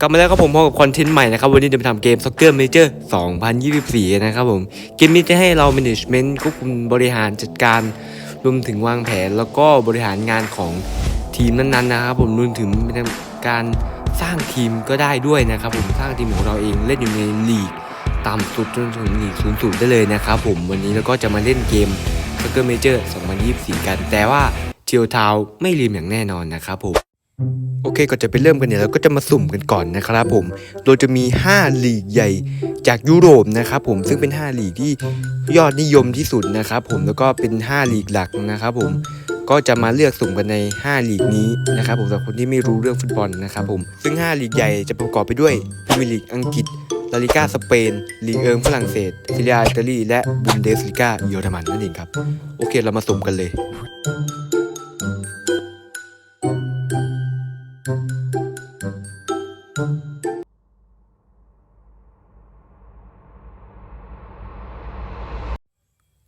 กลับมาแล้วครับผมพบกับคอนเทนต์ใหม่นะครับ วันนี้จะมาทำเกม Soccer Major 2024 นะครับผม เกมนี้จะให้เรา management ควบคุมบริหารจัดการ รวมถึงวางแผนแล้วก็บริหารงานของทีมนั้นๆนะครับผมรวมถึงการสร้างทีมก็ได้ด้วยนะครับผมสร้างทีมของเราเองเล่นอยู่ในลีกต่ำสุดจนถึงลีกสูงสุดได้เลยนะครับผมวันนี้เราก็จะมาเล่นเกม Soccer Major 2024 กัน แต่ว่าเชียวทาวไม่ลืมอย่างแน่นอนนะครับผม โอเคก่อนจะไปเริ่มกันเนี่ยเราก็จะมาสุ่มกันก่อนนะครับผม โดยจะมี 5 ลีกใหญ่จากยุโรปนะครับผมซึ่งเป็น 5 ลีกที่ยอดนิยมที่สุดนะครับผมแล้วก็เป็น 5 ลีกหลักนะครับผมก็จะมาเลือกสุ่มกันใน 5 ลีกนี้นะครับผมสำหรับคนที่ไม่รู้เรื่องฟุตบอลนะครับผมซึ่ง 5 ลีกใหญ่จะประกอบไปด้วยพรีเมียร์ลีกอังกฤษลาลิกาสเปน ลีกเอิงฝรั่งเศสซิเลียอิตาลีและบุนเดสลิกาเยอรมันนั่นเองครับ โอเคเรามาสุ่มกันเลย โ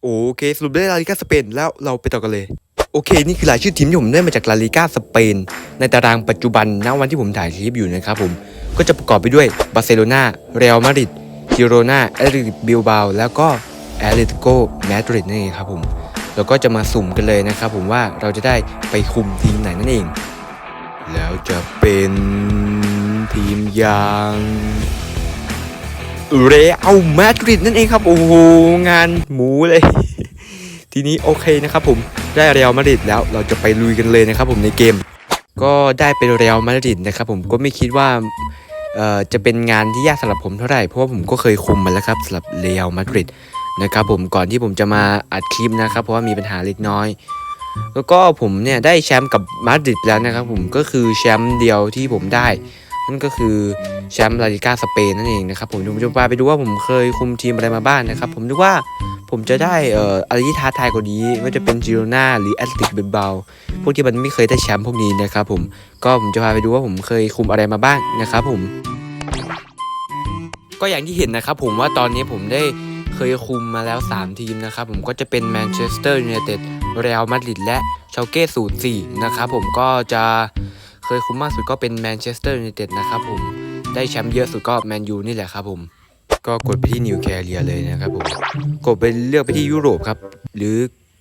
อเคสรุปได้ลาลิก้าสเปนแล้วเราไปต่อกันเลย โอเค นี่คือรายชื่อทีมที่ผมได้มาจากลาลิก้าสเปน ในตารางปัจจุบันณวันที่ผมถ่ายคลิปอยู่นะครับผมก็จะประกอบไปด้วยบาร์เซโลนาเรอัลมาดริดจิโรนาแอตเลติกบิลบาแล้วก็แอตเลติโกมาดริดนั่นเองครับผมแล้วก็จะมาสุ่มกันเลยนะครับผมว่าเราจะได้ไปคุมทีมไหนนั่นเอง แล้วจะเป็น อย่างเรอัลมาดริดนั่นเองครับ โอ้โห งานหมูเลย ทีนี้โอเคนะครับผมได้เรอัลมาดริดแล้วเราจะไปลุยกันเลยนะครับผมในเกม ก็ได้เป็นเรอัลมาดริดนะครับผมก็ไม่คิดว่าจะเป็นงานที่ยากสำหรับผมเท่าไหร่เพราะว่าผมก็เคยคุมมาแล้วครับสำหรับเรอัลมาดริดนะครับผมก่อนที่ผมจะมาอัดคลิปนะครับ เพราะว่ามีปัญหาเล็กน้อย แล้วก็ผมเนี่ยได้แชมป์กับมาดริดแล้วนะครับผมก็คือแชมป์เดียวที่ผมได้ นั่นก็คือแชมป์ลาลิก้าสเปนนั่นเองนะครับผมผมจะพาไปดูว่าผมเคยคุมทีมอะไรมาบ้างนะครับ ผมนึกว่าผมจะได้เอ่ออะไรที่ท้าทายกว่านี้ว่าจะเป็นจิโรนาหรือแอตติกเบลบาพวกที่มันไม่เคยได้แชมป์พวกนี้นะครับผมก็ผมจะพาไปดูว่าผมเคยคุมอะไรมาบ้างนะครับผม ก็อย่างที่เห็นนะครับผมว่าตอนนี้ผมได้เคยคุมมาแล้ว 3 ทีมนะครับผมก็จะเป็นแมนเชสเตอร์ยูไนเต็ดเรอัลมาดริดและเชลเก้ศูนย์สี่นะครับผมก็จะ เคยคุมมากสุดก็เป็นแมนเชสเตอร์ยูไนเต็ดนะครับผม ได้แชมป์เยอะสุดก็แมนยูนี่แหละครับผม ก็กดไปที่นิวแคเรียเลยนะครับผม กดไปเลือกไปที่ยุโรปครับ หรือ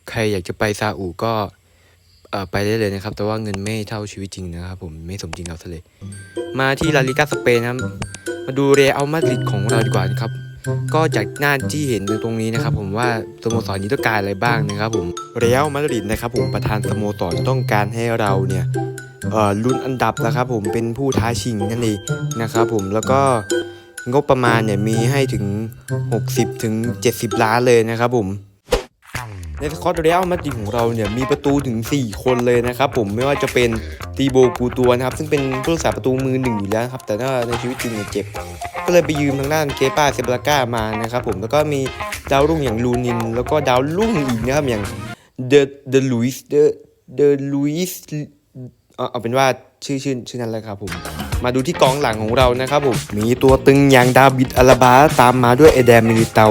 ใครอยากจะไปซาอุก็ไปได้เลยนะครับ แต่ว่าเงินไม่เท่าชีวิตจริงนะครับผม ไม่สมจริงเอาซะเลย มาที่ลาลิกาสเปนนะครับ มาดูเรอัลมาดริดของเราดีกว่านะครับ ก็จากหน้าที่เห็นตรงนี้นะครับ ผมว่าสโมสรนี้ต้องการอะไรบ้างนะครับผม เรอัลมาดริดนะครับผมประธานสโมสรต้องการให้เราเนี่ย เอ่อลุ้นอันดับนะครับผมเป็นผู้ท้าชิงนั่นเองนะครับผมแล้วก็งบประมาณเนี่ยมีให้ถึง 60ถึง70 ล้านเลยนะครับผมในสกอตเรอัลมาดริดของเราเนี่ยมีประตูถึง 4 คนเลยนะครับผมไม่ว่าจะเป็นตีโบกูตัวนะครับ ซึ่งเป็นผู้รักษาประตูมือหนึ่งอยู่แล้วครับ แต่ว่าในชีวิตจริงเนี่ยเจ็บ ก็เลยไปยืมทางด้านเกป้าเซบราก้ามานะครับผมแล้วก็มีดาวรุ่งอย่างลูนิน แล้วก็ดาวรุ่งอีกนะครับอย่างเดอะเดอะลุยส์เดอะเดอะลุยส์ เอาเอาเป็นว่าชื่อชื่อชื่อนั้นแหละครับผมมาดูที่กองหลังของเรานะครับผมมีตัวตึงอย่างดาวิดอาราบาตามมาด้วยเอเดมิลิเตา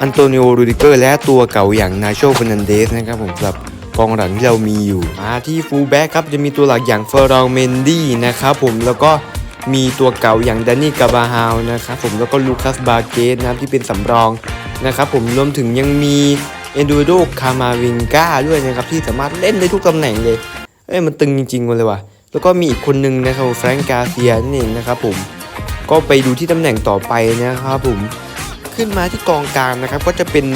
อันโตนิโอรูดิเกอร์และตัวเก่าอย่างนาโชฟนันเดสนะครับผมสำหรับกองหลังที่เรามีอยู่ มาที่ฟูลแบ็กครับจะมีตัวหลักอย่างเฟอร์รองเมนดี้นะครับผมแล้วก็มีตัวเก่าอย่างดานี่กาบาฮาวนะครับผมแล้วก็ลูคัสบาเกสนะครับที่เป็นสำรองนะครับผมรวมถึงยังมีเอนดูโดคามาวินกาด้วยนะครับที่สามารถเล่นได้ทุกตำแหน่งเลย เอ้ยมันตึงจริงๆเลยว่ะ แล้วก็มีอีกคนนึงนะครับแฟรงกาเซียนั่นเองนะครับผม ก็ไปดูที่ตำแหน่งต่อไปนะครับผม ขึ้นมาที่กองกลางนะครับ ก็จะเป็น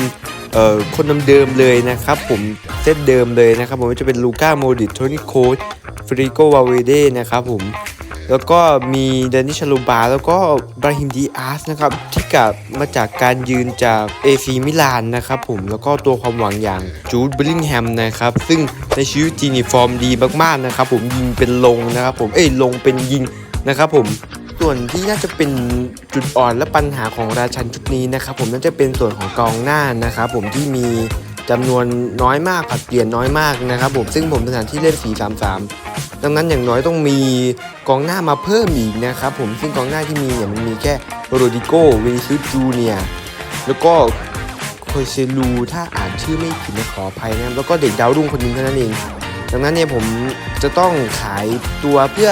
เอ่อคนเดิมๆเลยนะครับ ผมเซตเดิมเลยนะครับผมจะเป็นลูก้าโมดิตโทนี่โคสฟริโกวาเวเดนะครับผม แล้วก็มีเดนิชลูบา แล้วก็บราฮิมดีอาร์สนะครับที่กลับมาจากการยืนจากเอซีมิลานนะครับผมแล้วก็ตัวความหวังอย่างจูดบลิงแฮมนะครับซึ่งในชีวิตจริงนี่ฟอร์มดีมากๆนะครับผมยิงเป็นลงนะครับผมเอ้ยลงเป็นยิงนะครับผมส่วนที่น่าจะเป็นจุดอ่อนและปัญหาของราชันชุดนี้นะครับผมน่าจะเป็นส่วนของกองหน้านะครับผมที่มีจำนวนน้อยมากผัดเปลี่ยนน้อยมากนะครับผมซึ่งผมถนัดที่เล่น 4-3-3 ดังนั้นอย่างน้อยต้องมีกองหน้ามาเพิ่มอีกนะครับผมซึ่งกองหน้าที่มีเนี่ยมันมีแค่โรดิโกเวนิซิสจูเนียแล้วก็โคเซลูถ้าอ่านชื่อไม่ผิดนะขออภัยนะครับแล้วก็เด็กดาวรุ่งคนนึงเท่านั้นเอง ดังนั้นเนี่ยผมจะต้องขายตัวเพื่อ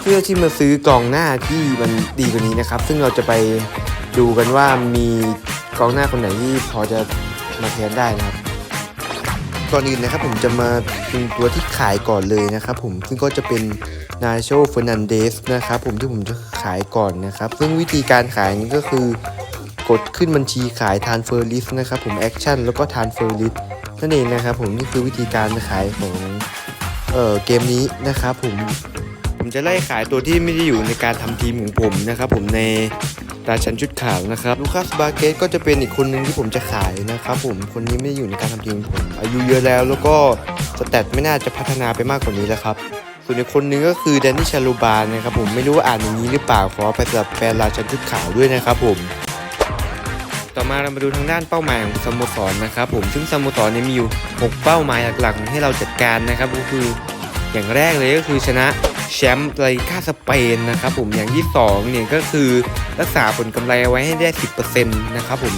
เพื่อที่มาซื้อกองหน้าที่มันดีกว่านี้นะครับ ซึ่งเราจะไปดูกันว่ามีกองหน้าคนไหนที่พอจะมาแทนได้นะครับ ก่อนอื่นนะครับผมจะมาเป็นตัวที่ขายก่อนเลยนะครับผมซึ่งก็จะเป็นนาโชเฟอร์นันเดสนะครับผมที่ผมจะขายก่อนนะครับ ซึ่งวิธีการขายนี้ก็คือกดขึ้นบัญชีขายทานเฟอร์ลิสนะครับผมแอคชั่นแล้วก็ทานเฟอร์ลิสนั่นเองนะครับผมนี่คือวิธีการขายของเอ่อเกมนี้นะครับผมผมจะไล่ขายตัวที่ไม่ได้อยู่ในการทำทีมของผมนะครับผมใน ราชันชุดขาวนะครับลูคัสบาเกตก็จะเป็นอีกคนหนึ่งที่ผมจะขายนะครับผมคนนี้ไม่ได้อยู่ในการทำทีมของผม อายุเยอะแล้วแล้วก็สแตทไม่น่าจะพัฒนาไปมากกว่านี้แล้วครับส่วนอีกคนนึงก็คือแดนนี่ชาลูบานนะครับผมไม่รู้ว่าอ่านอย่างนี้หรือเปล่าขอไปสำหรับแฟนราชันชุดขาวด้วยนะครับผมต่อมาเรามาดูทางด้านเป้าหมายของสโมสรนะครับผมซึ่งสโมสรเนี่ยมีอยู่ 6 เป้าหมายหลักๆ ให้เราจัดการนะครับก็คืออย่างแรกเลยก็คือชนะ แชมป์ไลกาสเปนนะครับผมอย่างที่2เนี่ยก็คือรักษาผลกำไรไว้ให้ได้ 10%นะครับผม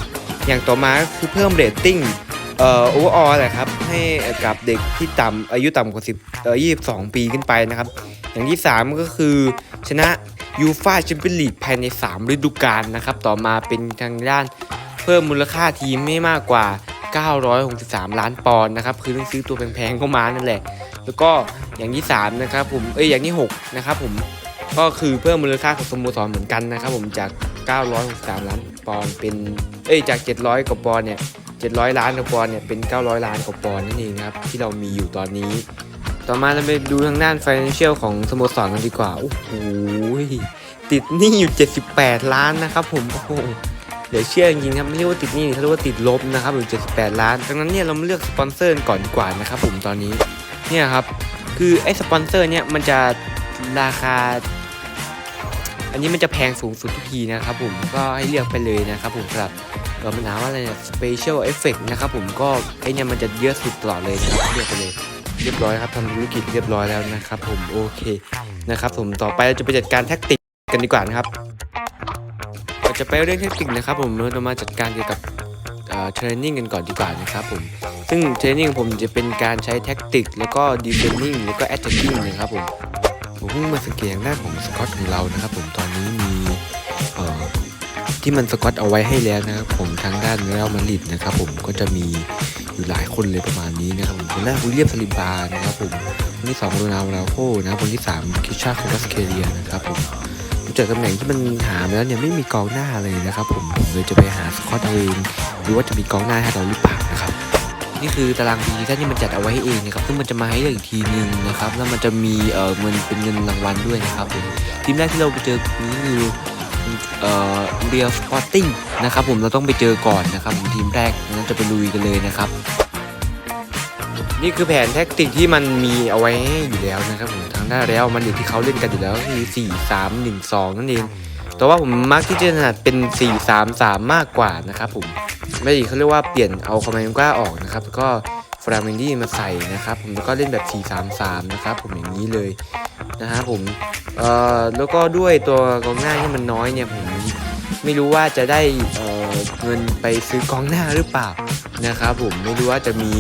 อย่างต่อมาก็คือเพิ่มเรตติ้งเอ่อโอเวอร์ออลแหละครับให้กับเด็กที่ต่ำอายุต่ำกว่า10เอ่อ22 ปีขึ้นไปนะครับ อย่างที่ 3 ก็คือชนะยูฟาแชมเปี้ยนลีกภายใน 3 ฤดูกาลนะครับ ต่อมาเป็นทางด้านเพิ่มมูลค่าทีมไม่มากกว่า 963 ล้านปอนด์นะครับ คือต้องซื้อตัวแพงๆเข้ามานั่นแหละ แล้วก็อย่างที่3นะครับผมเอ้ยอย่างที่6นะครับผมก็คือเพิ่มมูลค่าของสโมสรเหมือนกันนะครับผมจาก 963 ล้านปอนด์เป็นเอ้ยจาก 700 กว่าปอนด์เนี่ย 700 ล้านกว่าปอนด์เนี่ยเป็น 900 ล้านกว่าปอนด์นั่นเองครับที่เรามีอยู่ตอนนี้ ต่อมาเราไปดูทางด้าน financial ของสโมสรกันดีกว่าโอ้โหติดหนี้อยู่ 78 ล้านนะครับผมโอ้โหเหลือเชื่อจริงครับไม่เรียกว่าติดหนี้เขาเรียกว่าติดลบนะครับอยู่ 78 ล้านดังนั้นเนี่ยเรามาเลือกสปอนเซอร์ก่อนดีกว่านะครับผมตอนนี้ เนี่ยครับ คือไอ้สปอนเซอร์เนี่ยมันจะราคา อันนี้มันจะแพงสูงสุดทุกทีนะครับผมก็ให้เลือกไปเลยนะครับผมสำหรับเออมันหาว่าอะไรเนี่ย special effect นะครับผมก็ไอเนี่ยมันจะเยอะสุดตลอดเลยนะครับเลือกไปเลยเรียบร้อยครับทำธุรกิจเรียบร้อยแล้วนะครับ ผมโอเคนะครับ ผมต่อไปเราจะไปจัดการแท็กติกกันดีกว่านะครับเราจะไปเรื่องแท็กติกนะครับ ผมเราจะมาจัดการเกี่ยวกับ เทรนนิ่งกันก่อนดีกว่านะครับผม ซึ่งเทรนนิ่งผมจะเป็นการใช้แท็กติก แล้วก็ดีเฟนนิ่งแล้วก็แอตแทกกิ้งนะครับผม ผมเพิ่งมาสังเกตทางด้าของสกอตของเรานะครับผมตอนนี้มีที่มันสกอตเอาไว้ให้แล้วนะครับผมทางด้านเรอัลมาดริดนะครับผมก็จะมีอยู่หลายคนเลยประมาณนี้นะครับผมคนแรกวิลเลียมสลิบานะครับผมคนที่สองโรนาลราโคนะครับคนที่สามคิชาโคลัสเคเรียนะครับผมเจอตำแหน่งที่มันหามาแล้วเนี่ยไม่มีกองหน้าเลยนะครับผมผมเลยจะไปหาสกอตเอาเอง หรือว่าจะมีกองหน้าให้เราหรือเปล่านะครับนี่คือตารางปีที่มันจัดเอาไว้ให้เองนะครับซึ่งมันจะมาให้เลือกอีกทีหนึ่งนะครับแล้วมันจะมีเอ่อเงินเป็นเงินรางวัลด้วยนะครับทีมแรกที่เราไปเจอนี้คือเอ่อเรียลสปอร์ติ้งนะครับผมเราต้องไปเจอก่อนนะครับผมทีมแรกนั้นจะไปลุยกันเลยนะครับนี่คือแผนแท็กติกที่มันมีเอาไว้อยู่แล้วนะครับผมทางด้านแล้วมันอยู่ที่เขาเล่นกันอยู่แล้วคือ4 3 1 2 นั่นเองแต่ว่าผมมักที่จะถนัดเป็น 4 3 3 มากกว่านะครับผม ไม่ดีเขาเรียกว่าเปลี่ยนเอาคอมเมนต์ก้าออกนะครับแล้วก็ฟราเมนดี้มาใส่นะครับ ผมแล้วก็เล่นแบบ 4 3 3 นะครับ ผมอย่างนี้เลยนะฮะผมเอ่อแล้วก็ด้วยตัวกองหน้าที่มันน้อยเนี่ยผมไม่รู้ว่าจะได้เอ่อเงินไปซื้อกองหน้าหรือเปล่านะครับผมไม่รู้ว่าจะมี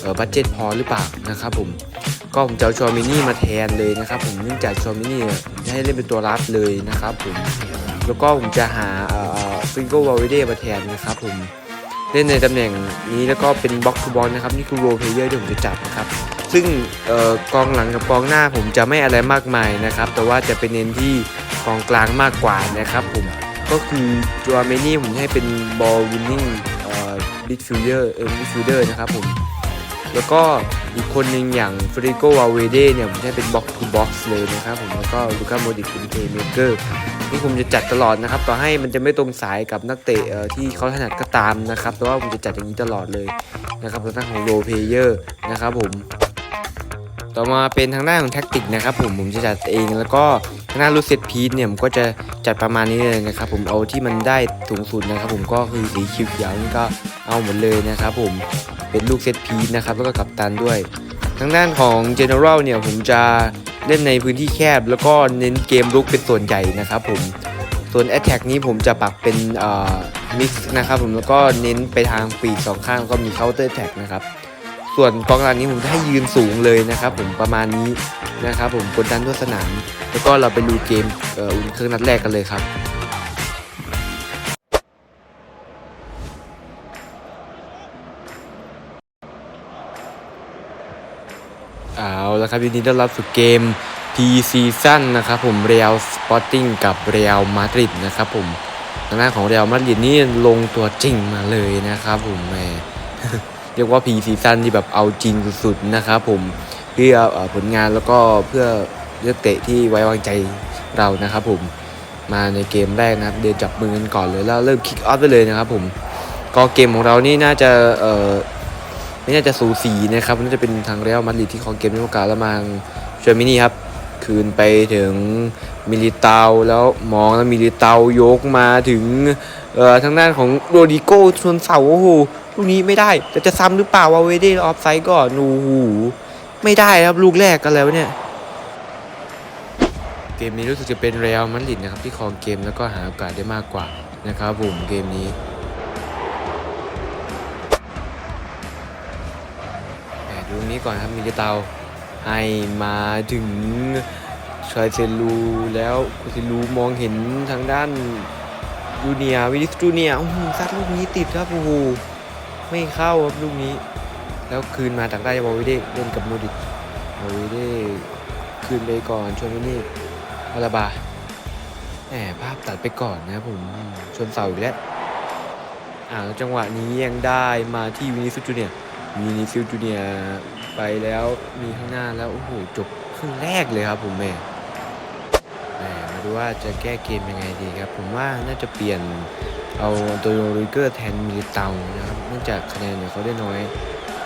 เออบัตเจ็ตพอหรือเปล่านะครับผมก็ผมจะเอาชอมินี่มาแทนเลยนะครับ ผมเนื่องจากชอมินี่เนี่ยให้เล่นเป็นตัวรับเลยนะครับผมแล้วก็ผมจะหาเอ่อฟิงโกวาลเดมาแทนนะครับผม เล่นในตำแหน่งนี้แล้วก็เป็นบ็อกทูบอลนะครับนี่คือโรเพเยอร์ที่ผมจะจับนะครับซึ่งออกองหลังกับกองหน้าผมจะไม่อะไรมากมายนะครับ แต่ว่าจะเป็นเน้นที่กองกลางมากกว่านะครับผมก็คือจอมินี่ผมให้เป็นบอลวินนิ่งเอ่อมิดฟิลเดอร์เออมิดฟิลเดอร์นะครับผมแล้วก็อีกคนหนึ่งอย่างฟริโกวาเวเดเนี่ยผมจะเป็นบ็อกซ์ทูบ็อกซ์เลยนะครับผมแล้วก็ลูก้าโมดิกเป็นเพย์เมเกอร์ ที่ผมจะจัดตลอดนะครับ ต่อให้มันจะไม่ตรงสายกับนักเตะที่เขาถนัดก็ตามนะครับ แต่ว่าผมจะจัดอย่างนี้ตลอดเลยนะครับทางด้านของโรเพเยอร์นะครับผม ต่อมาเป็นทางด้านของแท็กติกนะครับ ผมผมจะจัดเองแล้วก็ทางด้านรูเซตพีทเนี่ยผมก็จะจัดประมาณนี้เลยนะครับ ผมเอาที่มันได้สูงสุดนะครับ ผมก็คือสีเขียวนี่ก็เอาหมดเลยนะครับ ผมเป็นลูกเซตพีซนะครับแล้วก็กัปตันด้วย ทางด้านของ General เนี่ยผมจะ เล่นในพื้นที่แคบ แล้วก็เน้นเกมลุกเป็นส่วนใหญ่นะครับผมส่วน Attack นี้ผมจะปักเป็นเอ่อมิกซ์นะครับผมแล้วก็เน้นไปทางปีกสองข้างแล้วก็มี Counter Attack นะครับส่วนกองหลังนี้ผมจะให้ยืนสูงเลยนะครับผมประมาณนี้นะครับผมกดดันทั่วสนาม แล้วก็เราไปดูเกมอุ่นเครื่องนัดแรกกันเลยครับ ครับยินดีต้อนรับสู่เกม P Season นะครับผมเรียลสปอร์ติ้งกับเรียลมาดริดนะครับผมทางด้าของเรียลมาดริดนี่ลงตัวจริงมาเลยนะครับผมแหมเรียกว่า P Season ที่แบบเอาจริงสุดๆนะครับผมเพื่ออผลงานแล้วก็เพื่อเลือกเตะที่ไว้วางใจเรานะครับผมมาในเกมแรกนะครับเดินจับมือกันก่อนเลยแล้วเริ่มคิกออฟไปเลยนะครับผมก็เกมของเรานี่น่าจะเอ่อ ไม่น่าจะสูสีนะครับน่าจะเป็นทางเรอัลมาดริดที่ครองเกมในโอกาสแล้วมาเชอร์มินี่ครับ คืนไปถึงมิลิเตาแล้วมองแล้วมิลิเตายกมาถึงเอ่อทางด้านของโรดิโก้ชนเสาโอ้โหลูกนี้ไม่ได้แต่จะซ้ำหรือเปล่าวาเวเดออฟไซด์ก่อนโอ้โหไม่ได้ครับลูกแรกกันแล้วเนี่ยเกมนี้รู้สึกจะเป็นเรอัลมาดริดนะครับที่ครองเกมแล้วก็หาโอกาสได้มากกว่านะครับผมเกมนี้ นี้ก่อนครับมิลิเตาให้มาถึงชอยเซลูแล้วคุซิลูมองเห็นทางด้านจูเนียวินิสจูเนียซัดลูกนี้ติดครับโอ้โหไม่เข้าครับลูกนี้ แล้วคืนมาจากได้บอลวิเดเล่นกับโมดิกบอลวิเดคืนไปก่อนชนวินี่อาลาบาแหมภาพตัดไปก่อนนะครับผมชนเสาอีกแล้วอ่าจังหวะนี้ยังได้มาที่วินิสจูเนียร์มีนิฟิลจูเนีย ไปแล้วมีข้างหน้าแล้วโอ้โหจบครึ่งแรกเลยครับผมแม่แหมมาดูว่าจะแก้เกมยังไงดีครับ ผมว่าน่าจะเปลี่ยนเอาโตโยริเกอร์แทนมิลิเตานะครับเนื่องจากคะแนนเนี่ยเขาได้น้อย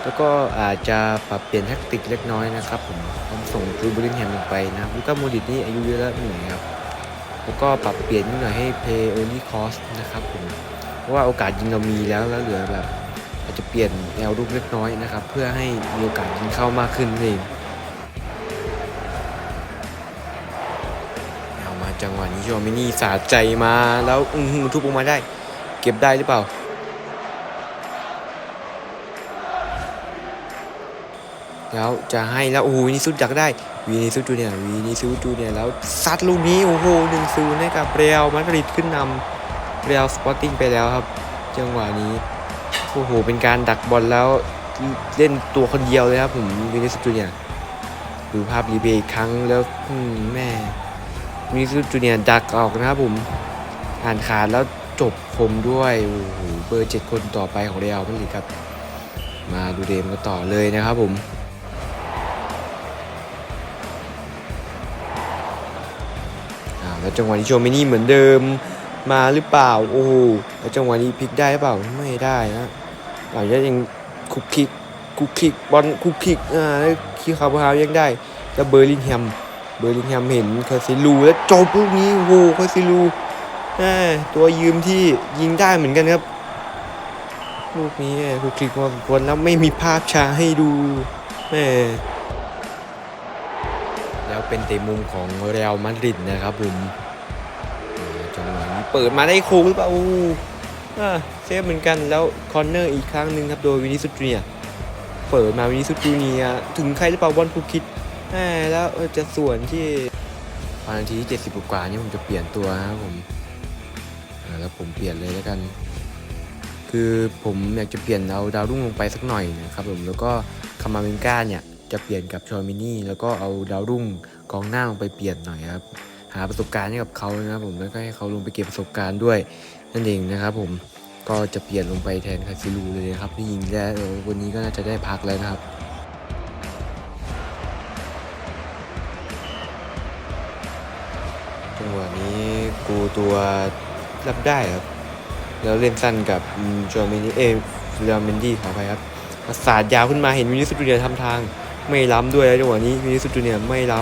แล้วก็อาจจะปรับเปลี่ยนแท็กติกเล็กน้อยนะครับผมผมส่งจูบริงแฮมลงไปนะลูก้าโมดิตนี่อายุเยอะแล้วหน่อยครับแล้วก็ปรับเปลี่ยนนิดหน่อยให้เพย์เออร์ลี่คอสนะครับผมเพราะว่าโอกาสยิงเรามีแล้วแล้วเหลือแบบ อาจจะเปลี่ยนแนวรุกเล็กน้อยนะครับ เพื่อให้มีโอกาสยิงเข้ามากขึ้นนั่เองเอามาจังหวะนี้โจมินี่สาดใจมาแล้วอือทุบออกมาได้ เก็บได้หรือเปล่าแล้วจะให้แล้วโอ้โหวินิสุดอยากได้วินิสุดจูเนียร์วินิสุดจูเนียร์แล้วซัดลูกนี้โอ้โหหนึ่งศูนย์ให้กับเรอัลมาดริดขึ้นนำเรอัลสปอร์ติ้งไปแล้วครับ จังหวะนี้ โอ้โห เป็นการดักบอลแล้วเล่นตัวคนเดียวเลยครับผมวินิสจูเนียดูภาพรีเพย์อีกครั้งแล้วมแม่วินิสจูเนียดักออกนะครับผมอ่านขาดแล้วจบคมด้วยโอ้โหเบอร์เจ็ดคนต่อไปของเรอัลมาดริดครับ มาดูเดมกันต่อเลยนะครับผมแล้วจังหวะนี้โชมินี่เหมือนเดิมมาหรือเปล่า โอ้โหแล้วจังหวะนี้พลิกได้หรือเปล่าไม่ได้นะ อาจจะยังคุกคิกคุกคิกบอลคุกคิกอ่าแล้วคีคาร์บาวยังได้แล้วเบอร์ลิงแฮมเบอร์ลิงแฮมเห็นคาซิลูแล้วจบลูกนี้โอ้โหคาซิลูแม่ตัวยืมที่ยิงได้เหมือนกันครับ ลูกนี้คุกคิกพอสมควรแล้วไม่มีภาพช้าให้ดูแม่แล้วเป็นเตะมุมของเรอัลมาดริดนะครับผมจังหวะนี้เปิดมาได้โค้งหรือเปล่าอู้อ่า ฟเหมือนกันแล้วคอนเนอร์อีกครั้งหนึ่งครับโดยวินิสุจูเนียเปิดมาวินิสุจูเนียถึงใครหรือเปล่าบอลผูคิดแหมแล้วจะส่วนที่ตอนนาทีที่เจ็ดสิบกว่านี่ผมจะเปลี่ยนตัวนะครับผมแล้วผมเปลี่ยนเลยแล้วกัน คือผมอยากจะเปลี่ยนเอาดาวรุ่งลงไปสักหน่อยนะครับผมแล้วก็คามาเมนกาเนี่ยจะเปลี่ยนกับชอมินี่แล้วก็เอาดาวรุ่งกองหน้าลงไปเปลี่ยนหน่อยครับหาประสบการณ์ให้กับเขานะครับผมแล้วก็ให้เขาลงไปเก็บประสบการณ์ด้วยนั่นเองนะครับผม ก็จะเปลี่ยนลงไปแทนคาซิลูเลยนะครับที่ยิงได้เออวันนี้ก็น่าจะได้พักแล้วนะครับจังหวะนี้กูตัวรับได้ครับ แล้วเล่นสั้นกับจอมินี่เอเรลเมนดี้ขออภัยครับประสาดยาวขึ้นมาเห็นวินิสจูเนียทำทาง ไม่ล้ำด้วยแล้วจังหวะนี้วินิสจูเนียไม่ล้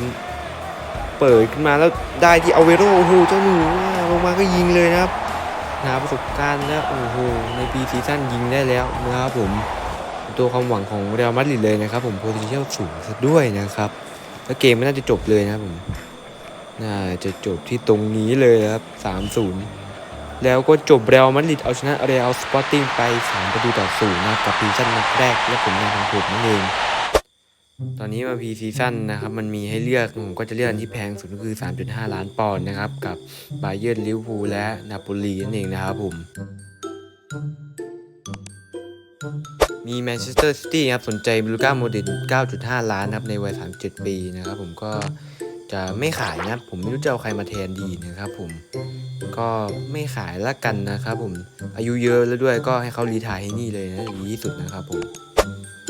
ำเปิดขึ้นมาแล้วได้ที่เอาเวโรโอ้โหเจ้าหนูลงมาก็ยิงเลยนะครับ หาประสบการณ์แล้วโอ้โหในปีซีซั่นยิงได้แล้วนะครับผมตัวความหวังของเรอัลมาดริดเลยนะครับ ผมโพเทนเชียลสูงซะด้วยนะครับแล้วเกมไม่น่าจะจบเลยนะครับผมน่าจะจบที่ตรงนี้เลยครับ3-0 แล้วก็จบเรอัลมาดริดเอาชนะเรอัลสปอร์ติ้งไป3ประตูต่อศูนย์นะครับกับซีซั่นนัดแรกและผลงานของผมนั่นเอง ตอนนี้มาพีซีซั่นนะครับ มันมีให้เลือกผมก็จะเลือกอันที่แพงสุดก็คือ 3.5 ล้านปอนด์นะครับ กับบาเยิร์นลิเวอร์พูลและนาโปลีนั่นเองนะครับผม มีแมนเชสเตอร์ซิตี้ครับ สนใจลูก้าโมเดล9.5 ล้านครับ ในวัย 37 ปีนะครับ ผมก็จะไม่ขายนะ ผมไม่รู้จะเอาใครมาแทนดีนะครับผมก็ไม่ขายละกันนะครับผมอายุเยอะแล้วด้วยก็ให้เขารีทายให้นี่เลยนะดีที่สุดนะครับผม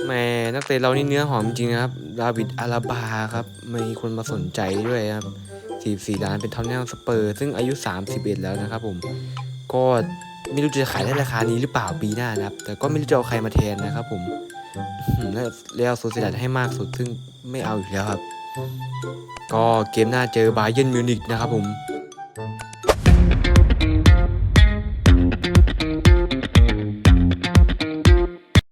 แหม่นักเตะเรานี่เนื้อหอมจริงครับดาวิดอาราบาครับมีคนมาสนใจด้วยครับ44ล้านเป็นทอนแนลสเปอร์ ซึ่งอายุ 31 แล้วนะครับผม ก็ไม่รู้จะขายได้ราคานี้หรือเปล่าปีหน้านะครับ แต่ก็ไม่รู้จะเอาใครมาแทนนะครับผมแล้วเรียลโซเซดัดให้มากสุด ซึ่งไม่เอาอยู่แล้วครับ ก็เกมหน้าเจอบาเยิร์นมิวนิกนะครับผม